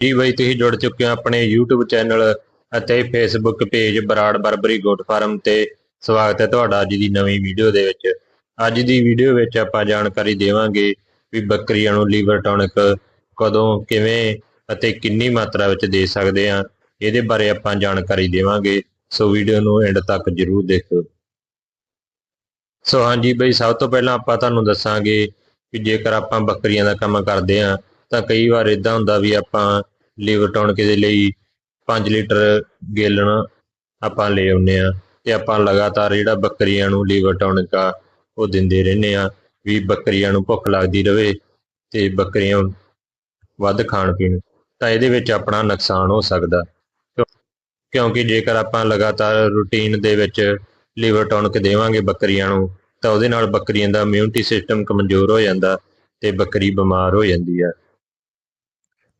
ਜੀ ਬਈ, ਤੁਸੀਂ ਜੁੜ ਚੁੱਕੇ ਹੋ ਆਪਣੇ YouTube ਚੈਨਲ ਅਤੇ Facebook page Brar Barbari goat farm ਤੇ। ਸਵਾਗਤ ਹੈ ਤੁਹਾਡਾ ਅੱਜ ਦੀ ਨਵੀਂ ਵੀਡੀਓ ਦੇ ਵਿੱਚ। ਅੱਜ ਦੀ ਵੀਡੀਓ ਵਿੱਚ ਆਪਾਂ ਜਾਣਕਾਰੀ ਦੇਵਾਂਗੇ ਵੀ ਬੱਕਰੀਆਂ ਨੂੰ ਲੀਵਰ ਟੌਨਿਕ ਕਦੋਂ, ਕਿਵੇਂ ਅਤੇ ਕਿੰਨੀ ਮਾਤਰਾ ਵਿੱਚ ਦੇ ਸਕਦੇ ਆ ਇਹਦੇ ਬਾਰੇ ਆਪਾਂ ਜਾਣਕਾਰੀ ਦੇਵਾਂਗੇ। ਸੋ ਵੀਡੀਓ ਨੂੰ ਐਂਡ ਤੱਕ ਜਰੂਰ ਦੇਖੋ ਸੋ ਹਾਂਜੀ ਬਈ, ਸਭ ਤੋਂ ਪਹਿਲਾਂ ਆਪਾਂ ਤੁਹਾਨੂੰ ਦੱਸਾਂਗੇ ਕਿ ਜੇਕਰ ਆਪਾਂ ਬੱਕਰੀਆਂ ਦਾ ਕੰਮ ਕਰਦੇ ਆ ਤਾਂ ਕਈ ਵਾਰ ਇਦਾਂ ਹੁੰਦਾ ਵੀ ਆਪਾਂ ਲੀਵਰ ਟੌਨਿਕ ਦੇ ਲਈ 5 ਲੀਟਰ ਗੇਲਣ ਆਪਾਂ ਲੈ ਆਉਂਦੇ ਆ ਤੇ ਆਪਾਂ ਲਗਾਤਾਰ ਜਿਹੜਾ ਬੱਕਰੀਆਂ ਨੂੰ ਲੀਵਰ ਟੌਨਿਕ ਆ ਉਹ ਦਿੰਦੇ ਰਹਿੰਦੇ ਆ ਵੀ ਬੱਕਰੀਆਂ ਨੂੰ ਭੁੱਖ ਲੱਗਦੀ ਰਵੇ ਤੇ ਬੱਕਰੀਆਂ ਵੱਧ ਖਾਣ ਪੀਣ, ਤਾਂ ਇਹਦੇ ਵਿੱਚ ਆਪਣਾ ਨੁਕਸਾਨ ਹੋ ਸਕਦਾ। ਕਿਉਂਕਿ ਜੇਕਰ ਆਪਾਂ ਲਗਾਤਾਰ ਰੂਟੀਨ ਦੇ ਵਿੱਚ ਲੀਵਰ ਟੌਨਿਕ ਦੇਵਾਂਗੇ ਬੱਕਰੀਆਂ ਨੂੰ, ਤਾਂ ਉਹਦੇ ਨਾਲ ਬੱਕਰੀਆਂ ਦਾ ਇਮਿਊਨਿਟੀ ਸਿਸਟਮ ਕਮਜ਼ੋਰ ਹੋ ਜਾਂਦਾ ਤੇ ਬੱਕਰੀ ਬਿਮਾਰ ਹੋ ਜਾਂਦੀ ਆ।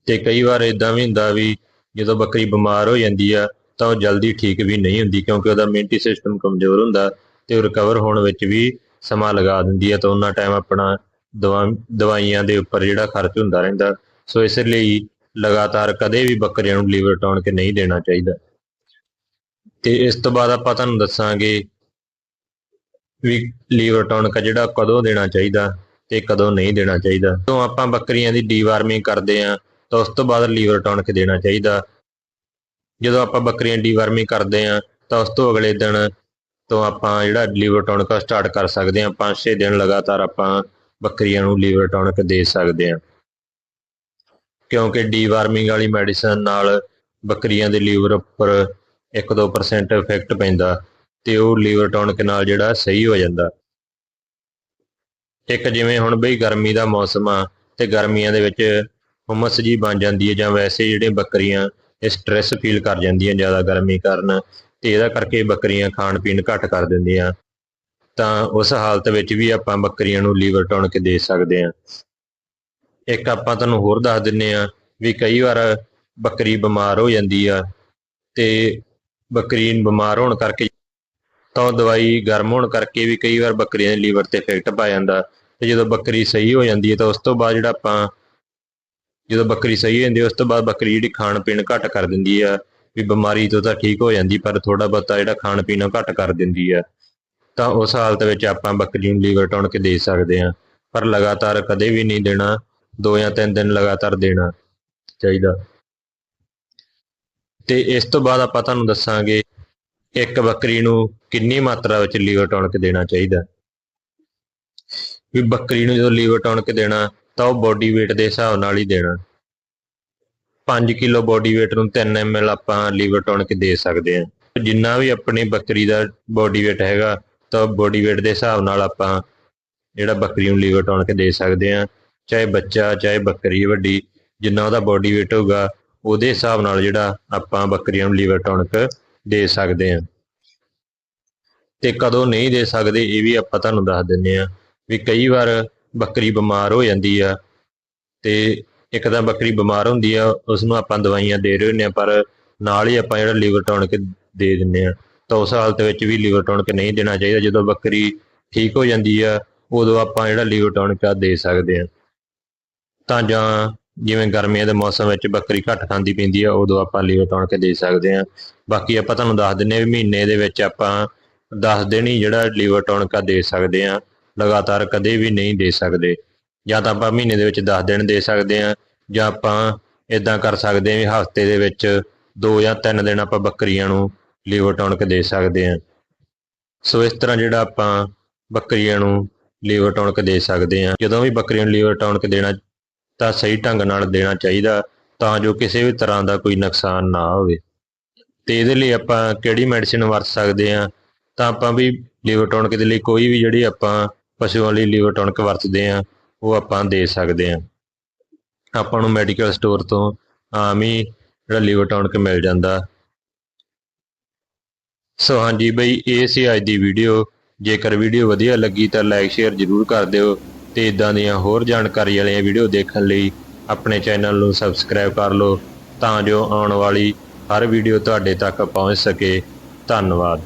ਤੇ ਕਈ ਵਾਰ ਇਦਾਂ ਵੀ ਹੁੰਦਾ ਵੀ ਜਦੋਂ ਬੱਕਰੀ ਬਿਮਾਰ ਹੋ ਜਾਂਦੀ ਆ, ਤਾਂ ਉਹ ਜਲਦੀ ਠੀਕ ਵੀ ਨਹੀਂ ਹੁੰਦੀ ਕਿਉਂਕਿ ਉਹਦਾ ਇਮਿਊਨਿਟੀ ਸਿਸਟਮ ਕਮਜ਼ੋਰ ਹੁੰਦਾ ਤੇ ਉਹ ਰਿਕਵਰ ਹੋਣ ਵਿੱਚ ਵੀ ਸਮਾਂ ਲਗਾ ਦਿੰਦੀ ਆ ਤਾਂ ਉਹਨਾਂ ਟਾਈਮ ਆਪਣਾ ਦਵਾ, ਦਵਾਈਆਂ ਦੇ ਉੱਪਰ ਜਿਹੜਾ ਖਰਚ ਹੁੰਦਾ ਰਹਿੰਦਾ। ਸੋ ਇਸ ਲਈ ਲਗਾਤਾਰ ਕਦੇ ਵੀ ਬੱਕਰੀਆਂ ਨੂੰ ਲੀਵਰ ਟੌਨਿਕ ਨਹੀਂ ਦੇਣਾ ਚਾਹੀਦਾ। ਤੇ ਇਸ ਤੋਂ ਬਾਅਦ ਆਪਾਂ ਤੁਹਾਨੂੰ ਦੱਸਾਂਗੇ ਵੀ ਲੀਵਰ ਟੌਨਿਕ ਜਿਹੜਾ ਕਦੋਂ ਦੇਣਾ ਚਾਹੀਦਾ ਤੇ ਕਦੋਂ ਨਹੀਂ ਦੇਣਾ ਚਾਹੀਦਾ। ਜਦੋਂ ਆਪਾਂ ਬੱਕਰੀਆਂ ਦੀ ਡੀਵਾਰਮਿੰਗ ਕਰਦੇ ਆ। ਤਾਂ ਉਸ ਤੋਂ ਬਾਅਦ ਲੀਵਰ ਟੌਨਿਕ ਦੇਣਾ ਚਾਹੀਦਾ। ਜਦੋਂ ਆਪਾਂ ਬੱਕਰੀਆਂ ਡੀਵਾਰਮਿੰਗ ਕਰਦੇ ਆ ਤਾਂ ਉਸ ਤੋਂ ਅਗਲੇ ਦਿਨ ਤੋਂ ਆਪਾਂ ਜਿਹੜਾ ਲੀਵਰ ਟੌਨਿਕ ਸਟਾਰਟ ਕਰ ਸਕਦੇ ਆ 5-6 ਦਿਨ ਲਗਾਤਾਰ ਆਪਾਂ ਬੱਕਰੀਆਂ ਨੂੰ ਲੀਵਰ ਟੌਨਿਕ ਦੇ ਸਕਦੇ ਆ ਕਿਉਂਕਿ ਡੀਵਾਰਮਿੰਗ ਵਾਲੀ ਮੈਡੀਸਨ ਨਾਲ ਬੱਕਰੀਆਂ ਦੇ ਲੀਵਰ ਉੱਪਰ 1-2% ਇਫੈਕਟ ਪੈਂਦਾ ਤੇ ਉਹ ਲੀਵਰ ਟੌਨਿਕ ਨਾਲ ਜਿਹੜਾ ਸਹੀ ਹੋ ਜਾਂਦਾ। ਇੱਕ ਜਿਵੇਂ ਹੁਣ ਬਈ ਗਰਮੀ ਦਾ ਮੌਸਮ ਆ, ਤੇ ਗਰਮੀਆਂ ਦੇ ਵਿੱਚ ਹੁਮਸ ਜੀ ਬਣ ਜਾਂਦੀ ਹੈ ਜਾਂ ਵੈਸੇ ਜਿਹੜੇ ਬੱਕਰੀਆਂ ਇਹ ਸਟ੍ਰੈਸ ਫੀਲ ਕਰ ਜਾਂਦੀਆਂ ਜ਼ਿਆਦਾ ਗਰਮੀ ਕਾਰਨ ਤੇ ਇਹਦਾ ਕਰਕੇ ਬੱਕਰੀਆਂ ਖਾਣ ਪੀਣ ਘੱਟ ਕਰ ਦਿੰਦੀਆਂ। ਤਾਂ ਉਸ ਹਾਲਤ ਵਿੱਚ ਵੀ ਆਪਾਂ ਬੱਕਰੀਆਂ ਨੂੰ ਲੀਵਰ ਟੌਨਿਕ ਦੇ ਸਕਦੇ ਹਾਂ। ਇੱਕ ਆਪਾਂ ਤੁਹਾਨੂੰ ਹੋਰ ਦੱਸ ਦਿੰਨੇ ਆ ਵੀ ਕਈ ਵਾਰ ਬੱਕਰੀ ਬਿਮਾਰ ਹੋ ਜਾਂਦੀ ਆ ਤੇ ਬੱਕਰੀ ਬਿਮਾਰ ਹੋਣ ਕਰਕੇ ਤਾਂ ਉਹ ਦਵਾਈ ਗਰਮ ਹੋਣ ਕਰਕੇ ਵੀ ਕਈ ਵਾਰ ਬੱਕਰੀਆਂ ਦੇ ਲੀਵਰ ਤੇ ਇਫੈਕਟ ਪਾ ਜਾਂਦਾ ਤੇ ਜਦੋਂ ਬੱਕਰੀ ਸਹੀ ਹੋ ਜਾਂਦੀ ਹੈ ਤਾਂ ਉਸ ਤੋਂ ਬਾਅਦ ਜਿਹੜਾ ਆਪਾਂ ਜਦੋਂ ਬੱਕਰੀ ਸਹੀ ਹੁੰਦੀ ਉਸ ਤੋਂ ਬਾਅਦ ਬੱਕਰੀ ਜਿਹੜੀ ਖਾਣ ਪੀਣ ਘੱਟ ਕਰ ਦਿੰਦੀ ਆ, ਵੀ ਬਿਮਾਰੀ ਤੋਂ ਤਾਂ ਠੀਕ ਹੋ ਜਾਂਦੀ, ਪਰ ਥੋੜਾ ਬਹੁਤਾ ਜਿਹੜਾ ਖਾਣ ਪੀਣਾ ਘੱਟ ਕਰ ਦਿੰਦੀ ਆ। ਤਾਂ ਉਸ ਹਾਲਤ ਵਿੱਚ ਆਪਾਂ ਬੱਕਰੀ ਨੂੰ ਲੀਵਰ ਟੌਨਿਕ ਦੇ ਸਕਦੇ ਆ ਪਰ ਲਗਾਤਾਰ ਕਦੇ ਵੀ ਨਹੀਂ ਦੇਣਾ, ਦੋ ਜਾਂ ਤਿੰਨ ਦਿਨ ਲਗਾਤਾਰ ਦੇਣਾ ਚਾਹੀਦਾ। ਤੇ ਇਸ ਤੋਂ ਬਾਅਦ ਆਪਾਂ ਤੁਹਾਨੂੰ ਦੱਸਾਂਗੇ, ਇੱਕ ਬੱਕਰੀ ਨੂੰ ਕਿੰਨੀ ਮਾਤਰਾ ਵਿੱਚ ਲੀਵਰ ਟੌਨਿਕ ਦੇਣਾ ਚਾਹੀਦਾ। ਵੀ ਬੱਕਰੀ ਨੂੰ ਜਦੋਂ ਲੀਵਰ ਟੌਨਿਕ ਦੇਣਾ ਤਾਂ ਉਹ ਬੋਡੀ weight ਦੇ ਹਿਸਾਬ ਨਾਲ ਹੀ ਦੇਣਾ। 5 ਕਿਲੋ ਬੋਡੀ weight ਨੂੰ 3 ml ਆਪਾਂ ਲੀਵਰ ਟੌਨਿਕ ਦੇ ਸਕਦੇ ਹਾਂ। ਜਿੰਨਾ ਵੀ ਆਪਣੀ ਬੱਕਰੀ ਦਾ ਬੋਡੀ weight ਹੈਗਾ, ਤਾਂ ਬੋਡੀ weight ਦੇ ਹਿਸਾਬ ਨਾਲ ਆਪਾਂ ਜਿਹੜਾ ਬੱਕਰੀ ਨੂੰ ਲੀਵਰ ਟੌਨਿਕ ਦੇ ਸਕਦੇ ਹਾਂ। ਚਾਹੇ ਬੱਚਾ, ਚਾਹੇ ਬੱਕਰੀ ਵੱਡੀ, ਜਿੰਨਾ ਉਹਦਾ ਬੋਡੀ weight ਹੋਊਗਾ, ਉਹਦੇ ਹਿਸਾਬ ਨਾਲ ਜਿਹੜਾ ਆਪਾਂ ਬੱਕਰੀਆਂ ਨੂੰ ਲੀਵਰ ਟੌਨਿਕ ਦੇ ਸਕਦੇ ਹਾਂ। ਤੇ ਕਦੋਂ ਨਹੀਂ ਦੇ ਸਕਦੇ, ਇਹ ਵੀ ਆਪਾਂ ਤੁਹਾਨੂੰ ਦੱਸ ਦਿੰਨੇ ਆ ਵੀ ਕਈ ਵਾਰ ਬੱਕਰੀ ਬਿਮਾਰ ਹੋ ਜਾਂਦੀ ਆ ਤੇ ਇੱਕ ਤਾਂ ਬੱਕਰੀ ਬਿਮਾਰ ਹੁੰਦੀ ਆ ਉਸ ਨੂੰ ਆਪਾਂ ਦਵਾਈਆਂ ਦੇ ਰਹੇ ਹੁੰਦੇ ਆ, ਪਰ ਨਾਲ ਹੀ ਆਪਾਂ ਜਿਹੜਾ ਲੀਵਰ ਟੌਨਿਕ ਦੇ ਦਿੰਨੇ ਆ, ਤਾਂ ਉਸ ਹਾਲਤ ਵਿੱਚ ਵੀ ਲੀਵਰ ਟੌਨਿਕ ਨਹੀਂ ਦੇਣਾ ਚਾਹੀਦਾ, ਜਦੋਂ ਬੱਕਰੀ ਠੀਕ ਹੋ ਜਾਂਦੀ ਆ, ਉਦੋਂ ਆਪਾਂ ਜਿਹੜਾ ਲੀਵਰ ਟੌਨਿਕ ਆ ਦੇ ਸਕਦੇ ਆ। ਤਾਂ ਜਾਂ ਜਿਵੇਂ ਗਰਮੀਆਂ ਦੇ ਮੌਸਮ ਵਿੱਚ ਬੱਕਰੀ ਘੱਟ ਖਾਂਦੀ ਪੀਂਦੀ ਆ, ਉਦੋਂ ਆਪਾਂ ਲੀਵਰ ਟੌਨਿਕ ਦੇ ਸਕਦੇ ਆ। ਬਾਕੀ ਆਪਾਂ ਤੁਹਾਨੂੰ ਦੱਸ ਦਿੰਨੇ ਆ ਵੀ ਮਹੀਨੇ ਦੇ ਵਿੱਚ ਆਪਾਂ 10 ਦਿਨ ਹੀ ਜਿਹੜਾ ਲੀਵਰ ਟੌਨਿਕ ਆ ਦੇ ਸਕਦੇ ਆ। ਲਗਾਤਾਰ ਕਦੇ ਵੀ ਨਹੀਂ ਦੇ ਸਕਦੇ। ਜਾਂ ਤਾਂ ਆਪਾਂ ਮਹੀਨੇ ਦੇ ਵਿੱਚ 10 ਦਿਨ ਦੇ ਸਕਦੇ ਆ ਜਾਂ ਆਪਾਂ ਇਦਾਂ ਕਰ ਸਕਦੇ ਆ ਵੀ ਹਫ਼ਤੇ ਦੇ ਵਿੱਚ 2 ਜਾਂ 3 ਦਿਨ ਆਪਾਂ ਬੱਕਰੀਆਂ ਨੂੰ ਲੀਵਰ ਟੌਨਿਕ ਦੇ ਸਕਦੇ ਆ ਸੋ ਇਸ ਤਰ੍ਹਾਂ ਜਿਹੜਾ ਆਪਾਂ ਬੱਕਰੀਆਂ ਨੂੰ ਲੀਵਰ ਟੌਨਿਕ ਦੇ ਸਕਦੇ ਆ ਜਦੋਂ ਵੀ ਬੱਕਰੀਆਂ ਨੂੰ ਲੀਵਰ ਟੌਨਿਕ ਦੇਣਾ, ਤਾਂ ਸਹੀ ਢੰਗ ਨਾਲ ਦੇਣਾ ਚਾਹੀਦਾ, ਤਾਂ ਜੋ ਕਿਸੇ ਵੀ ਤਰ੍ਹਾਂ ਦਾ ਕੋਈ ਨੁਕਸਾਨ ਨਾ ਹੋਵੇ। ਤੇ ਇਹਦੇ ਲਈ ਆਪਾਂ ਕਿਹੜੀ ਮੈਡੀਸਿਨ ਵਰਤ ਸਕਦੇ ਆ ਤਾਂ ਆਪਾਂ ਵੀ ਲੀਵਰ ਟੌਨਿਕ ਦੇ ਲਈ ਕੋਈ ਵੀ ਜਿਹੜੀ ਆਪਾਂ ਪਸ਼ੂਆਂ ਲਈ ਲੀਵਰ ਟੌਨਿਕ ਵਰਤਦੇ ਆ ਉਹ ਆਪਾਂ ਦੇ ਸਕਦੇ ਆ ਆਪਾਂ ਨੂੰ ਮੈਡੀਕਲ ਸਟੋਰ ਤੋਂ ਆਮ ਹੀ ਜਿਹੜਾ ਲੀਵਰ ਟੌਨਿਕ ਮਿਲ ਜਾਂਦਾ। ਸੋ ਹਾਂਜੀ ਬਈ, ਇਹ ਸੀ ਅੱਜ ਦੀ ਵੀਡੀਓ। ਜੇਕਰ ਵੀਡੀਓ ਵਧੀਆ ਲੱਗੀ ਤਾਂ ਲਾਈਕ, ਸ਼ੇਅਰ ਜ਼ਰੂਰ ਕਰ ਦਿਓ ਤੇ ਇਦਾਂ ਦੀਆਂ ਹੋਰ ਜਾਣਕਾਰੀ ਵਾਲੀਆਂ ਵੀਡੀਓ ਦੇਖਣ ਲਈ ਆਪਣੇ ਚੈਨਲ ਨੂੰ ਸਬਸਕ੍ਰਾਈਬ ਕਰ ਲਓ ਤਾਂ ਜੋ ਆਉਣ ਵਾਲੀ ਹਰ ਵੀਡੀਓ ਤੁਹਾਡੇ ਤੱਕ ਪਹੁੰਚ ਸਕੇ। ਧੰਨਵਾਦ।